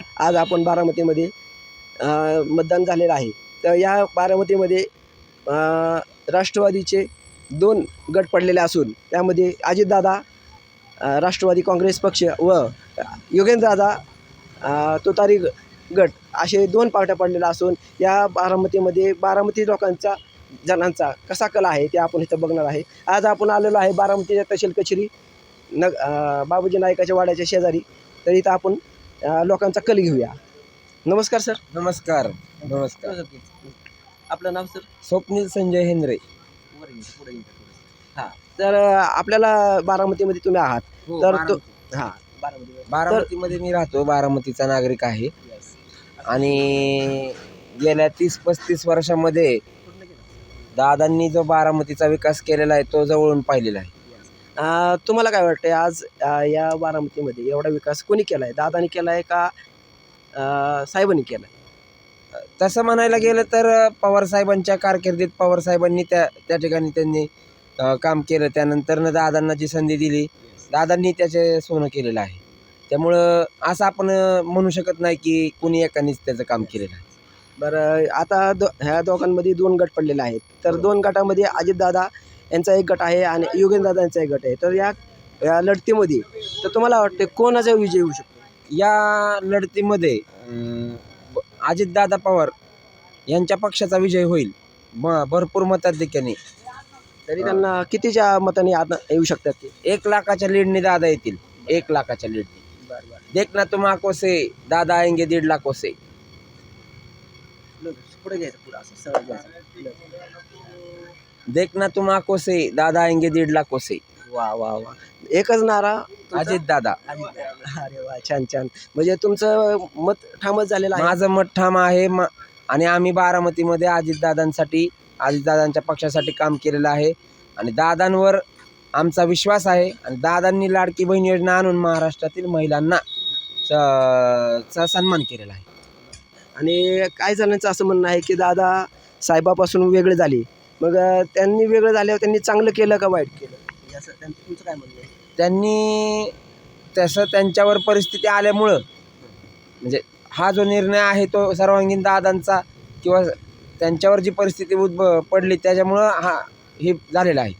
आज आपण बारामतीमध्ये मतदान झालेलं आहे. तर या बारामतीमध्ये राष्ट्रवादीचे दोन गट पडलेले असून त्यामध्ये अजितदादा राष्ट्रवादी काँग्रेस पक्ष व योगेंद्रदादा तुतारी ग- गट असे दोन पार्ट्या पडलेल्या असून या बारामतीमध्ये बारामती लोकांचा जणांचा कसा कला आहे ते आपण इथं बघणार आहे. आज आपण आलेलो आहे बारामतीच्या तहसील कचेरी न बाबूजी नायकाच्या वाड्याच्या शेजारी. तर इथं आपण अ, लोकांचा कल घेऊया. नमस्कार सर. नमस्कार नमस्कार. आपलं नाव सर? स्वप्नील संजय हेंद्रे. हां. तर अ, आपल्याला बारामतीमध्ये तुम्ही आहात. तर तो हां. बारामती. बारामतीमध्ये मी राहतो. बारामतीचा नागरिक आहे. आणि गेल्या तीस पस्तीस वर्षामध्ये दादांनी जो बारामतीचा विकास केलेला आहे तो जवळून पाहिलेला आहे. तुम्हाला काय वाटतंय आज या बारामतीमध्ये एवढा विकास कोणी केला आहे दादानी केला आहे का साहेबांनी केला आहे तसं म्हणायला गेलं तर पवार साहेबांच्या कारकिर्दीत पवार साहेबांनी त्या त्या ठिकाणी त्यांनी काम केलं. त्यानंतरनं दादांना जी संधी दिली दादांनी त्याचे सोनं केलेलं आहे. त्यामुळं असं आपण म्हणू शकत नाही की कुणी एकानेच त्याचं काम केलेलं आहे. बरं आता दो ह्या दोघांमध्ये दोन गट पडलेले आहेत. तर दोन गटामध्ये अजितदादा यांचा एक गट आहे आणि योगेंद्रदादा यांचा एक गट आहे. तर या या लढतीमध्ये तर तुम्हाला वाटते कोणाचा विजय होऊ शकतो? या लढतीमध्ये अजितदादा पवार यांच्या पक्षाचा विजय होईल. म भरपूर मताधिक्याने. तरी त्यांना कितीच्या मताने आता येऊ शकतात ते? एक लाखाच्या लीडने दादा येतील. एक लाखाच्या लीडने. बरं बरं. देखना तुम आंखों से दादा आएंगे दीड लाखों से पुढे घ्यायचं पुढं असं सरळ घ्यायचं. देखना तुम आंखों से दादा आएंगे दीड लाखों से। वा वा वा एकच नारा अजित दादा। अरे वा छान छान. म्हणजे तुमचं मत ठामच झालेलं आहे. माझं मत ठाम आहे म- आणि आम्ही बारामतीमध्ये अजितदादांसाठी अजितदादांच्या पक्षासाठी काम केलेलं आहे. आणि दादांवर आमचा विश्वास आहे आणि दादांनी लाडकी बहीण योजना आणून महाराष्ट्रातील महिलांना स- चा सन्मान केलेला आहे. आणि काही जणांचं असं म्हणणं आहे की दादा साहेबापासून वेगळे झाले. मग त्यांनी वेगळं झाल्यावर त्यांनी चांगलं केलं का वाईट केलं? असं त्यांचं तुमचं काय म्हणणं आहे? त्यांनी तसं त्यांच्यावर परिस्थिती आल्यामुळं म्हणजे हा जो निर्णय आहे तो सर्वांगीण दादांचा किंवा त्यांच्यावर जी परिस्थिती उद्भ पडली त्याच्यामुळं हा हे झालेलं आहे.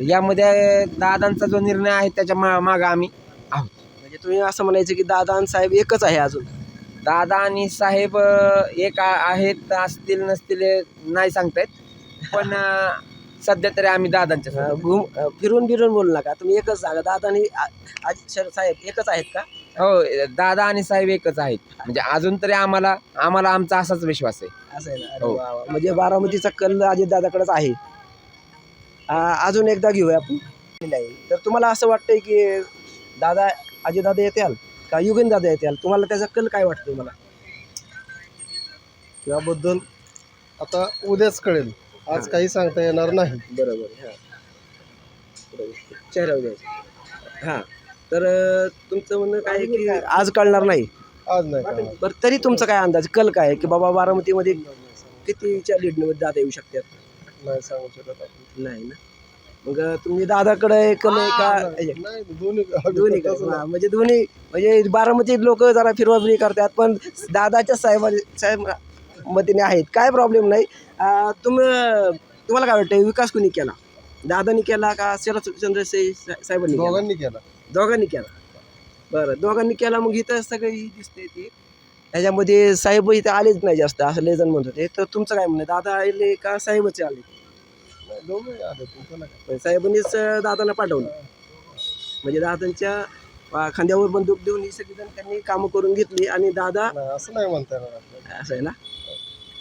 यामध्ये दादांचा जो निर्णय आहे त्याच्या मा मागं आम्ही आहोत. म्हणजे तुम्ही असं म्हणायचं की दादा आणि साहेब एकच आहे अजून? दादा आणि साहेब एक आहेत असतील नसतील नाही सांगतायत पण सध्या तरी आम्ही दादांच्या. घुम फिरून फिरून बोलू नका. तुम्ही एकच सांगा. दादा आणि आ- अजित सर साहेब एकच आहेत का? हो दादा आणि साहेब एकच आहेत. म्हणजे अजून तरी आम्हाला आम्हाला आमचा असाच विश्वास आहे. असं आहे ना? अरे हो. वा वा. म्हणजे बारामतीचा कल अजित दादाकडेच आहे. अजून एकदा घेऊया आपण. नाही. तर तुम्हाला असं वाटतंय की दादा अजित दादा येतील का युगेन दादा येतील तुम्हाला त्याचा कल काय वाटतं तुम्हाला याबद्दल आता उद्याच कळेल. आज काही सांगता येणार नाही. बरोबर हां. बरोबर चेहऱ्यावर द्यायचं हां. तर तुमचं म्हणणं काय आहे की आज कळणार नाही? आज नाही कळणार. बरं तरी तुमचा काय अंदाज? कल काय? आहे की बाबा बारामतीमध्ये कितीच्या लीडमध्ये दादा येऊ शकतात? नाही सांगू शकत आपण. नाही ना? मग तुम्ही दादाकडे कल आहे का? नाही दोन्ही दोन्ही तसं हां, म्हणजे दोन्ही म्हणजे बारामती लोक जरा फिरवाफिरी करतात पण दादाच्या साहेब साहेब मतीने आहेत. काय प्रॉब्लेम नाही. तुम तुम्हाला काय वाटतं विकास कोणी केला? दादानी केला का शरदचंद्र से साहेबांनी? दोघांनी केला. दोघांनी केला. बरं दोघांनी केला मग इथं सगळी दिसते ती. ह्याच्यामध्ये साहेब इथं आलेच नाही जास्त असं लय जण म्हणत होते. तर तुमचं काय म्हणणं? दादा आले का साहेबच आले? आले. साहेबांनीच अं, दादांना पाठवलं. म्हणजे दादांच्या खांद्यावर बंदूक देऊन ही सगळी जण त्यांनी कामं करून घेतली आणि दादा असं नाही म्हणता असं आहे ना?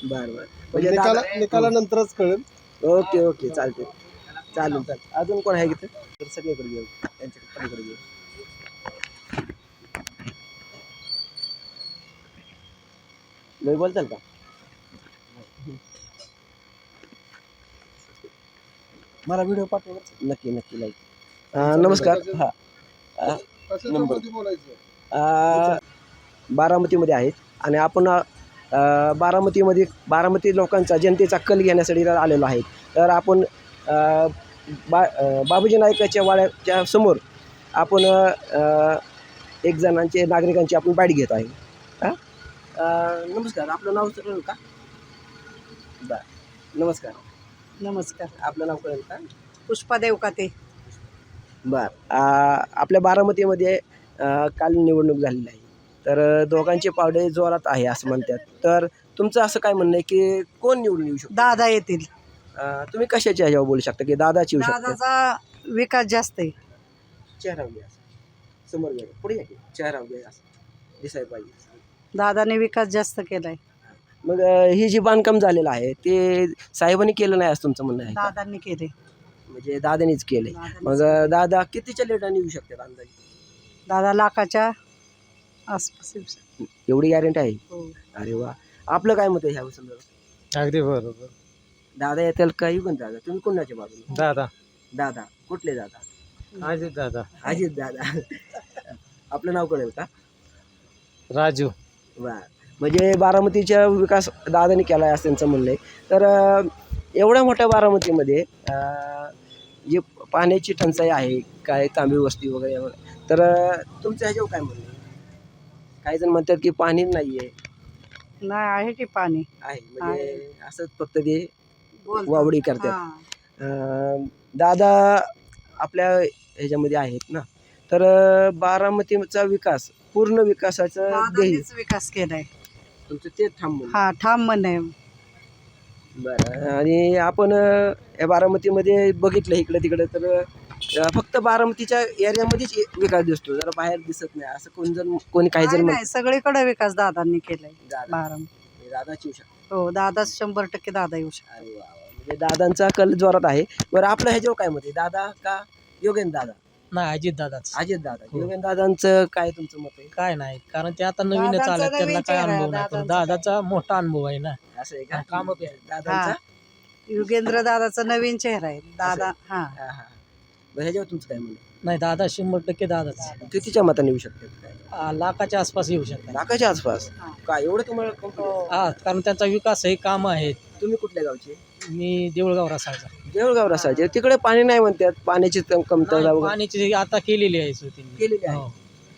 बरं बरं. म्हणजे निकाला दादा- निकालानंतरच कळेल. ओके ओके चालते चालेल चालेल. अजून कोण आहे इथं? तर सगळीकडे घेऊ. त्यांच्याकडे पलीकडे घेऊ. लय बोलताल का? मला व्हिडिओ पाठवा. नक्की नक्की लाईक नमस्कार. हा. बोलायचं? अ, बारामतीमध्ये आहेत. आणि आपण अ, बारामतीमध्ये बारामती लोकांचा जनतेचा कल घेण्यासाठी आलेलो आहे. तर आपण बा बाबूजी नाईकाच्या वाड्याच्या समोर आपण एक जणांचे नागरिकांची आपण बाईट घेत आहे. हा? नमस्कार आपलं नाव कळेल का? बर नमस्कार. नमस्कार. आपलं नाव कळेल का? पुष्पा देवकाते. बर आपल्या बारामतीमध्ये काल निवडणूक झालेली आहे. तर दोघांचे पावडे जोरात आहे असं म्हणतात. तर तुमचं असं काय म्हणणं आहे की कोण निवडून येऊ शकतो? दादा येतील. अं, तुम्ही कशाच्या ह्याच्यावर बोलू शकता की दादाची येऊ शकता? दादाचा विकास जास्त आहे. चेहरा उभे असं. समोर घ्या. पुढे घ्या की. चेहरा उभे असं. दिसायला पाहिजे दादाने विकास जास्त केलाय. मग अं, ही जी बांधकाम झालेलं आहे ते साहेबांनी केलं नाही असं तुमचं म्हणणं आहे का? दादांनी केले म्हणजे दादानीच दादांनीच मग अं, दादा कितीच्या लेटाने येऊ शकतात अंदाजे? दादा लाखाच्या आसपास. एवढी गॅरंटी आहे? हो. अरे वा. आपलं काय मत आहे ह्या संदर्भात अगदी बरोबर. दादा येतील का येऊ पण दादा. तुम्ही कोणाच्या बाजूने? दादा. दादा. कुठले दादा? अजित दादा. अजित दादा. आपलं नाव कळेल का? राजू. बर म्हणजे बारामतीचा विकास दादानी केला आहे असं त्यांचं म्हणणं आहे. तर अं, एवढ्या मोठ्या बारामतीमध्ये अं, जी पाण्याची टंचाई आहे काय तांबी वस्ती वगैरे वगैरे. तर अं, तुमचं ह्याच्यावर काय म्हणणं आहे? काही जण म्हणतात की पाणी नाही आहे नाही आहे की पाणी. आहे म्हणजे असंच फक्त ते बोलतात. वावडी करतात. हा. अं, दादा आपल्या ह्याच्यामध्ये आहेत ना. तर अं, बारामतीचा विकास पूर्ण विकासाचं ध्येय. दादांनीच विकास केलाय. तुमचं ते थांबून हा ठाम म्हण आहे. बरं आणि आपण अं, या बारामतीमध्ये बघितलं इकडं तिकडं तर फक्त बारामतीच्या एरियामध्येच विकास दिसतो. जरा बाहेर दिसत नाही. असं कोण जर कोणी काही जण नाही, सगळीकडे विकास दादांनी केलाय. दादा. बारामती. दादाची येऊ शकतो हो दादा शंभर टक्के दादा येऊ शकतो अरे वा वा. म्हणजे दादांचा कल जोरात आहे. बरं आपलं ह्याच्यावर काय मत आहे? दादा का योगेंद्र दादा? नाही अजित दादाच. अजित दादा. हो. योगेंद्र दादांचं काय तुमचं मत आहे? काय नाही कारण ते आता नवीनच दादांचा आल्यात. त्यांना नवीन काय चेहरा आहे, अनुभव नाही पण दादांचा दादाचा मोठा अनुभव आहे ना. असं आहे का? कामं. दादांचा? युगेंद्र दादाचा नवीन चेहरा आहे. दादा हा. हा हा. बरं ह्याच्यावर तुमचं काय म्हणणं नाही दादा शंभर टक्के दादाच. कितीच्या मताने येऊ शकते? आ, लाखाच्या आसपास येऊ शकतात. लाखाच्या आसपास. काय एवढं तुम्हाला? हा कारण त्यांचा विकास हे काम आहेत. तुम्ही कुठल्या गावचे? मी देऊळगाव रसायचा देऊळगाव रसाचे तिकडे पाणी नाही म्हणतात. पाण्याची कम- कमतरता वगैरे पाण्याची आता केलेली आहे सुतीने. केलेली आहे. हो,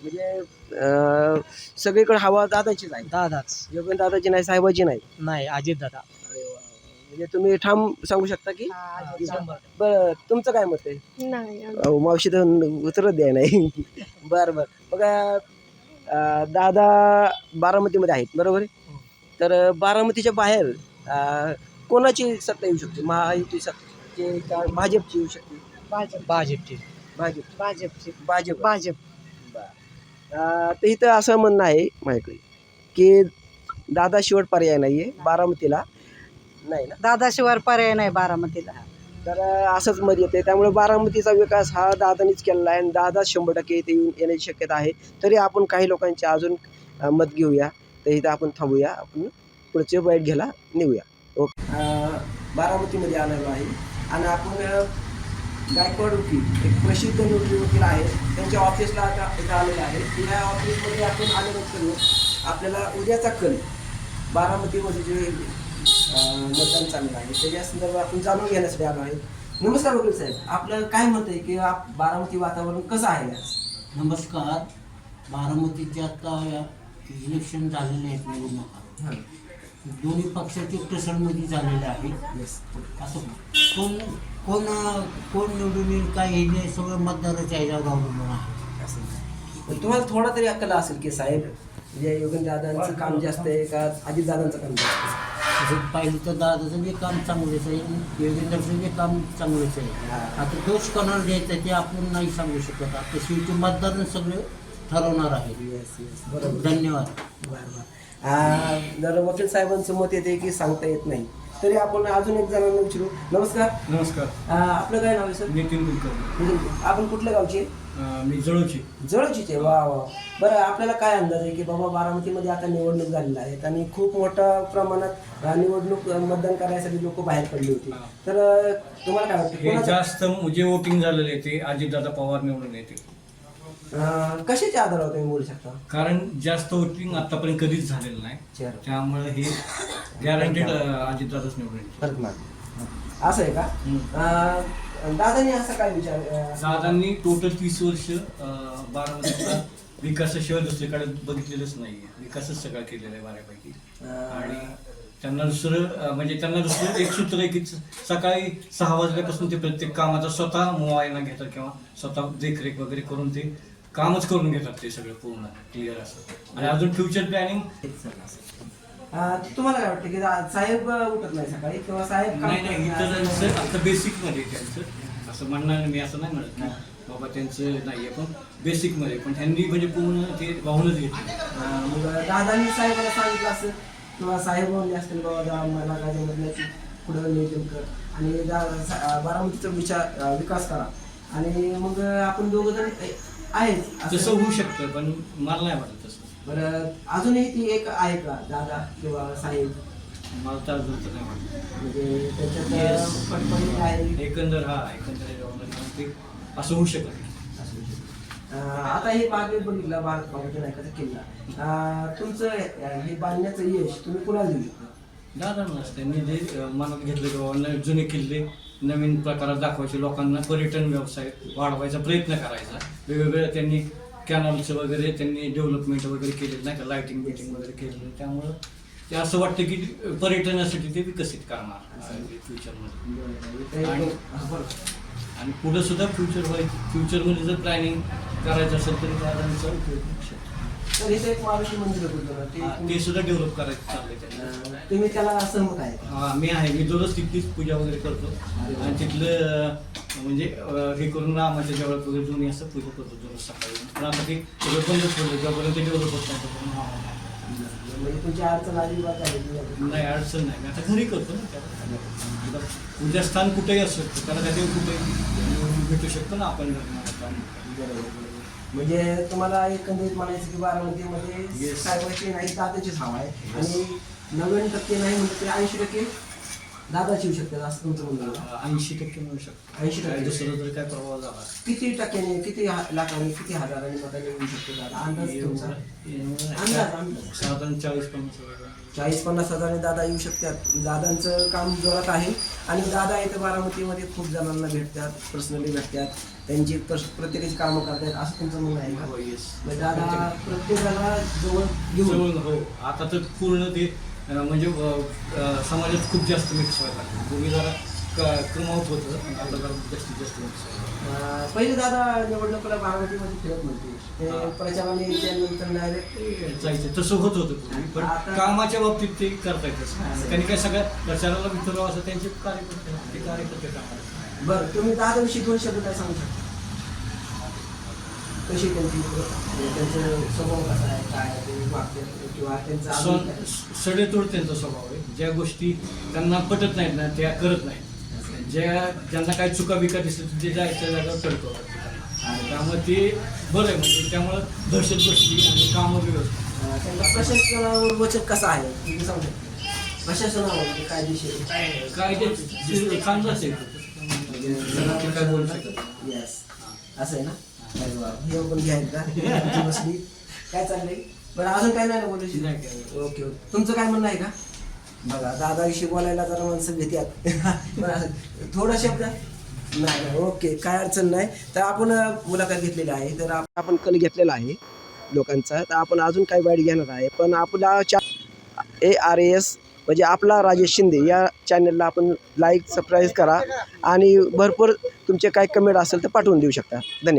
म्हणजे अं, सगळीकडे हवा दादाचीच आहे. दादाच. योगेंद्र दादाची नाही साहेबाची नाही. नाही अजित दादा. म्हणजे तुम्ही ठाम सांगू शकता की? हा, बरं तुमचं काय मत आहे? नाही अहो, मावशी तर उतरत द्याय नाही. बरं बरं. बघा अं, दादा बारामतीमध्ये आहेत बरोबर आहे? हो. तर अं, बारामतीच्या बाहेर अं, कोणाची सत्ता येऊ शकते? महायुती सत्ता का भाजपची येऊ शकते? भाजप. भाजपची. भाजप. भाजपची. भाजप. भाजप. अं, तर इथं असं म्हणणं आहे माझ्याकडे की दादा शेवट पर्याय नाही आहे बारामतीला. नाही ना? दादाशिवाय पर्याय नाही बारामतीला. तर असंच मत येते त्यामुळे बारामतीचा विकास हा दादानीच केलेला आहे आणि दादा शंभर टक्के इथे येऊन येण्याची शक्यता आहे. तरी आपण काही लोकांचे अजून मत घेऊया. तर इथं आपण थांबूया. आपण पुढचे बाईट घ्यायला नेऊया ओके. बारामतीमध्ये आलेलो आहे. आणि आपण गायकवाड वकील एक प्रसिद्ध नोकरी वकील आहे. त्यांच्या ऑफिसला आता इथं आलेलं आहे. या ऑफिसमध्ये आपण आल्यानंतर आपल्याला उद्याचा कल बारामतीमध्ये जे मतदान चाललं आहे. त्याच्या संदर्भात आपण जाणून घेण्यासाठी आलो आहे. नमस्कार वकील साहेब. आपलं काय मत आहे की आप- बारामती वातावरण कसं आहे आज नमस्कार. बारामतीचे आता या इलेक्शन झालेले आहेत निवडणुका. दोन्ही पक्षाचे प्रसंगमध्ये झालेले आहेत. असं कोण कोण कोण निवडून येईल काय हे जे सगळं मतदाराच्या ह्याच्यावर अवलंबून आहे. पण तुम्हाला थोडा तरी अक्कल असेल की साहेब म्हणजे योगेंद्र दादांचं काम जास्त आहे का अजित दादांचं काम जास्त आहे? तसं पाहिलं तर दादाचं जे काम चांगलेच आहे योगेंद्रचं जे काम चांगलेच आहे आता दोष कोणाला द्यायचा ते आपण नाही सांगू शकत. आता शेवटी मतदार सगळे ठरवणार आहे. येस येस बरोबर. धन्यवाद. बरं बरं. आ, जर वकील साहेबांचं मत येते की सांगता येत नाही. तरी आपण अजून एक जणांना विचारू. नमस्कार. नमस्कार. आपलं काय नाव आहे सर? नितीन कुलकर्णी. आपण कुठल्या गावचे? मी जळूची. आहे वा वा. बरं आपल्याला काय अंदाज आहे की बाबा बारामतीमध्ये आता निवडणूक झालेल्या आहेत आणि खूप मोठ्या प्रमाणात निवडणूक मतदान करायसाठी लोक बाहेर पडली होती. तर तुम्हाला काय वाटतं हे कोणाचं- जास्त जे वोटिंग झालेले आहे ते अजितदादा पवार निवडून येते अ, कशाच्या आधारावर तुम्ही बोलू शकता? कारण जास्त वोटिंग आतापर्यंत कधीच झालेलं नाही. चेअर त्यामुळे हे गॅरंटेड अजितदादाच निवडून येते परत माग. असं आहे का? हम्म. अ, दादानी असा काय विचार दादांनी टोटल तीस वर्ष अं, बारामतीचा विकासाशिवाय दुसरीकडे बघितलेलंच नाही विकासच सगळा केलेला आहे बऱ्यापैकी. आणि त्यांना दुसरं म्हणजे त्यांना दुसरं एक सूत्र आहे की सकाळी सहा वाजल्यापासून ते प्रत्येक कामाचा स्वतः मुआयना घेतात किंवा स्वतः देखरेख वगैरे करून ते कामच करून घेतात ते सगळं पूर्ण क्लिअर असं. आणि अजून फ्युचर प्लॅनिंग तुम्हाला काय वाटतं की साहेब उठत नाही सकाळी किंवा साहेब नाही नाही इतर त्यांचं आता बेसिकमध्ये त्यांचं. असं म्हणणार नाही, मी असं नाही म्हणत. ना बाबा त्यांचं नाही आहे पण बेसिकमध्ये पण त्यांनी म्हणजे पूर्ण ते वाहूनच घेतलं. मग दादानी साहेबाला सांगितलं असेल किंवा साहेब म्हणले असतील बाबा दा मला गाजमधल्याची पुढं नियोजन कर. आणि दा- सा- अं, बारामतीचा विचार अं, विकास करा. आणि मग आपण दोघं जण आहेत. तसं असं होऊ शकतं पण मला नाही वाटत तसं. बरं अजूनही ती एक आहे का दादा किंवा साहेब? मला तर नाही वाटत. म्हणजे त्याच्यात Yes. अं, फटफटी आहे? एकंदर हा एकंदर हे ते असं होऊ शकत नाही. अं, आता हे मागे बघितलं भारत बाबाच्या नायकाचा किल्ला. अं, तुमचं अं, हे बांधण्याचं यश तुम्ही कुणाला दिलं दादा नसतं त्यांनी जे अं, मनात घेतलं की बाबा न- जुने किल्ले नवीन प्रकारात दाखवायचे लोकांना पर्यटन व्यवसाय वाढवायचा प्रयत्न करायचा. वेगवेगळ्या त्यांनी कॅनलचं वगैरे त्यांनी डेव्हलपमेंट वगैरे केलेलं नाही का? लाइटिंग बिटिंग वगैरे केलेलं त्यामुळं ते असं वाटतं की पर्यटनासाठी ते विकसित करणार फ्युचरमध्ये आणि आणि सुद्धा फ्युचर व्हाय फ्युचरमध्ये जर प्लॅनिंग करायचं असेल तरी दादांचा उपयोग शकतो. तर इथे एक महालक्ष्मी मंदिर होतं ना, ते ते सुद्धा डेव्हलप करायचं चाललंय त्यांना अं, तुम्ही त्याला आहे. हा मी आहे. मी दररोज तिथलीच पूजा वगैरे करतो. आणि तिथलं अं, म्हणजे अं, हे करून रामाच्या देवळात वगैरे जाऊन असं पूजा करतो दररोज सकाळी. ते सगळं जोपर्यंत ते डेव्हलप होत नाही तोपर्यंत म्हणजे तुमची अडचण अजिबात नाही अडचण नाही. मी आता घरी करतो ना त्याला. आता पूजास्थान कुठेही असू शकतं. त्याला काय ते कुठेही भेटू शकतो ना आपण म्हणजे तुम्हाला एकंदरीत म्हणायचं की बारामतीमध्ये. साहेबाची नाही दादाचीच हवा आहे आणि नव्याण्णव टक्के नाही म्हणजे ते ऐंशी टक्के दादाची येऊ शकते असं तुमचं म्हणणं. ऐंशी टक्के मिळू शकतो. 80% काय दुसरं जर काय प्रभाव झाला. किती टक्क्याने किती लाखांनी किती हजारांनी मतांनी येऊ शकते दादा? अंदाज तुमचा? अंदाज अंदाज. साधारण चाळीस पन्नास वगैरे चाळीस पन्नास हजारांनी दादा येऊ शकतात. दादांचं काम जोरात आहे. आणि दादा इथं बारामतीमध्ये खूप जणांना भेटतात पर्सनली भेटतात. त्यांची प्रत्येकाची कामं करतात असं तुमचं म्हणणं आहे का? हो दादा प्रत्येकाला जवळ घेऊन. हो. आता तर पूर्ण ते म्हणजे समाजात खूप जास्त मिक्स व्हायला लागलं. पूर्वी जरा क- कमावत होतं पण आता जरा जास्तीत जास्त मिक्स व्हायला पहिले दादा निवडणुकीला बारामतीमध्ये फिरत नव्हते. प्रचाराने डायरेक्ट. जायचं तसं होत होतं पूर्वी पण कामाच्या बाबतीत ते करता येतच त्यांनी काय सगळ्या प्रचाराला विचारावं असं त्यांचे कार्यकर्ते ते कार्यकर्ते कामाला बरं तुम्ही दादाविषयी दोन शब्द काय सांगू शकता? कशी त्यांची त्यांचं स्वभाव कसा आहे काय ते किंवा त्यांचं? सडेतोड त्यांचा स्वभाव आहे. ज्या गोष्टी त्यांना पटत नाहीत ना त्या करत नाहीत. ज्या ज्यांना काही चुका बिका दिसल्या ते जायच्या तडकवतात आणि त्यामुळे ते बरं आहे. म्हणजे त्यामुळं दहशत बसली आणि कामं व्यवस्थित. अं, त्यांचा प्रशासनावर वचक कसा आहे? तुम्ही सांगू शकता प्रशासनावर म्हणजे कायदेशीर काय ते चांगलंच आहे काय बोलू शकत येस असं आहे ना? अरे वा. हे पण घ्या एकदा तुमची बसली. काय चाललंय? बरं अजून काय नाही ना बोलू? नाही काय. Okay okay. तुमचं काय म्हणणं आहे का? बघा दादाविषयी बोलायला जरा माणसं घेतात बरं असं थोडा शब्द? नाही नाही ओके काय अडचण नाही. तर आपण अं, मुलाखत घेतलेली आहे. तर आप- आपण कल घेतलेला आहे लोकांचा. तर आपण अजून काही वाईट घेणार आहे. पण आपला चा ए आर एस म्हणजे आपला राजेश शिंदे या चॅनलला आपण लाईक सबस्क्राईब करा. आणि भरपूर तुमचे काही कमेंट असेल तर पाठवून देऊ शकता. धन्यवाद.